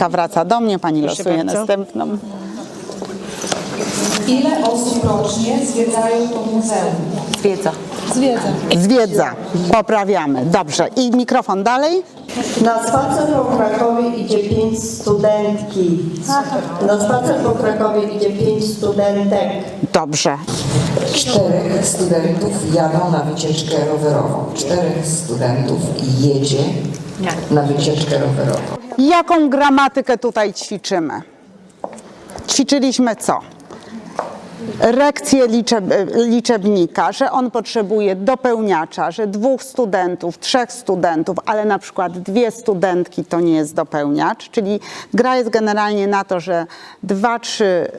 Ta wraca do mnie, pani Proszę losuje bardzo. następną. Ile osób rocznie zwiedzają to muzeum? Wiedza. Zwiedza. Poprawiamy. Dobrze. I mikrofon dalej. Na spacer po Krakowie idzie pięć studentki. Na spacer po Krakowie idzie pięć studentek. Dobrze. Czterech studentów jadą na wycieczkę rowerową. Czterech studentów jedzie na wycieczkę rowerową. Jaką gramatykę tutaj ćwiczymy? Ćwiczyliśmy co? Rekcję liczeb, liczebnika, że on potrzebuje dopełniacza, że dwóch studentów, trzech studentów, ale na przykład dwie studentki to nie jest dopełniacz, czyli gra jest generalnie na to, że 2, 3,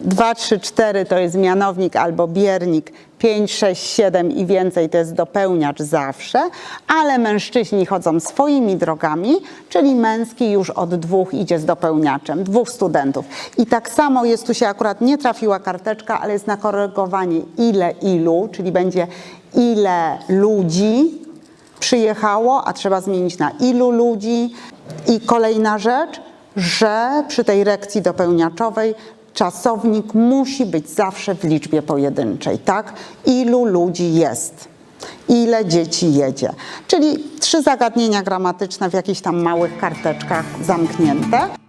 2, 3 4 to jest mianownik albo biernik, 5, 6, 7 i więcej to jest dopełniacz zawsze, ale mężczyźni chodzą swoimi drogami, czyli męski już od dwóch idzie z dopełniaczem, dwóch studentów. I tak samo jest, tu się akurat nie trafiła karteczka, ale jest na korygowanie ile ilu, czyli będzie ile ludzi przyjechało, a trzeba zmienić na ilu ludzi. I kolejna rzecz, że przy tej rekcji dopełniaczowej czasownik musi być zawsze w liczbie pojedynczej, tak? Ilu ludzi jest? Ile dzieci jedzie? Czyli trzy zagadnienia gramatyczne w jakichś tam małych karteczkach zamknięte.